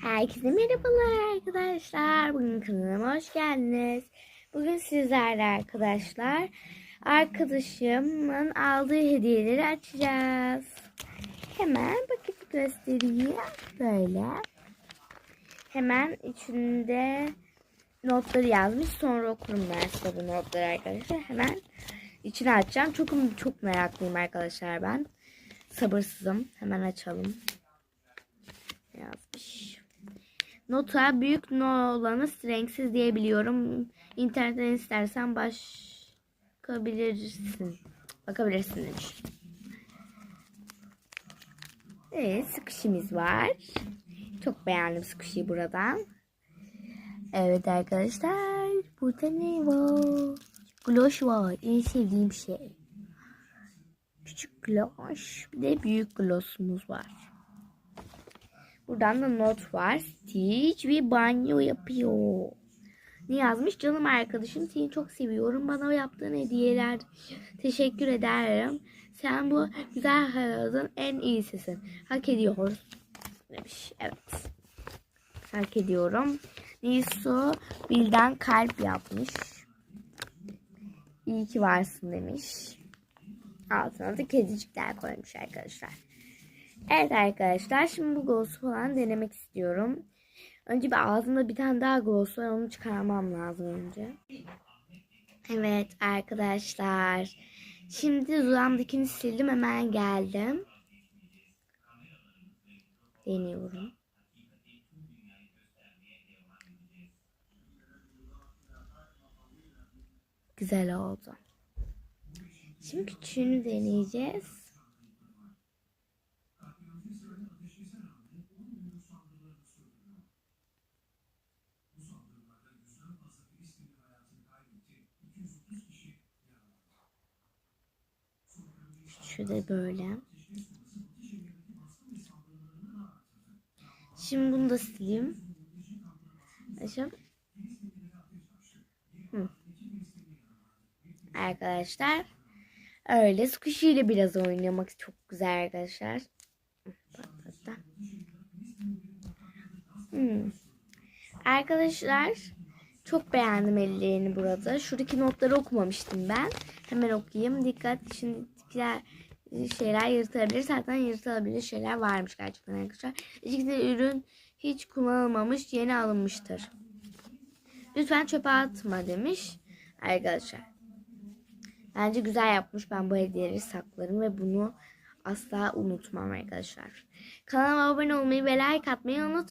Herkese merhabalar arkadaşlar. Bugün kanalıma hoş geldiniz. Bugün sizlerle arkadaşlar arkadaşımın aldığı hediyeleri açacağız. Hemen paketi göstereyim. Böyle. Hemen içinde notları yazmış. Sonra okurum ben size bu notları arkadaşlar. Hemen içini açacağım. Çok çok meraklıyım arkadaşlar ben. Sabırsızım. Hemen açalım. Yazmış. Nota büyük no olanı renksiz diyebiliyorum. İnternetten istersen bakabilirsin. Bakabilirsin demiş. Evet sıkışımız var. Çok beğendim sıkışı buradan. Evet arkadaşlar. Burada ne var? Gloş var. En sevdiğim şey. Küçük gloş. Bir de büyük glossumuz var. Buradan da not var. Stitch bir banyo yapıyor. Ne yazmış? Canım arkadaşım seni çok seviyorum. Bana yaptığın hediyeler teşekkür ederim. Sen bu güzel hayatın en iyisisin. Hak ediyoruz. Demiş. Evet. Hak ediyorum. Nisu Bilden kalp yapmış. İyi ki varsın demiş. Altına da kedicikler koymuş arkadaşlar. Evet arkadaşlar şimdi bu gloss'u falan denemek istiyorum. Önce bir ağzımda bir tane daha gloss var onu çıkarmam lazım önce. Evet arkadaşlar. Şimdi dudağımdakini sildim hemen geldim. Deniyorum. Güzel oldu. Şimdi küçüğünü deneyeceğiz. Şu böyle. Şimdi bunu da sileyim. Açalım. Arkadaşlar öyle squishy ile biraz oynamak çok güzel arkadaşlar. Hmm. Arkadaşlar çok beğendim ellerini burada. Şuradaki notları okumamıştım ben. Hemen okuyayım. Dikkat şimdi güzel şeyler yırtılabilir. Zaten yırtılabilir şeyler varmış gerçekten arkadaşlar. İçinde ürün hiç kullanılmamış yeni alınmıştır. Lütfen çöpe atma demiş arkadaşlar. Bence güzel yapmış. Ben bu hediyeleri saklarım ve bunu asla unutmam arkadaşlar. Kanalıma abone olmayı ve like atmayı unutmayın.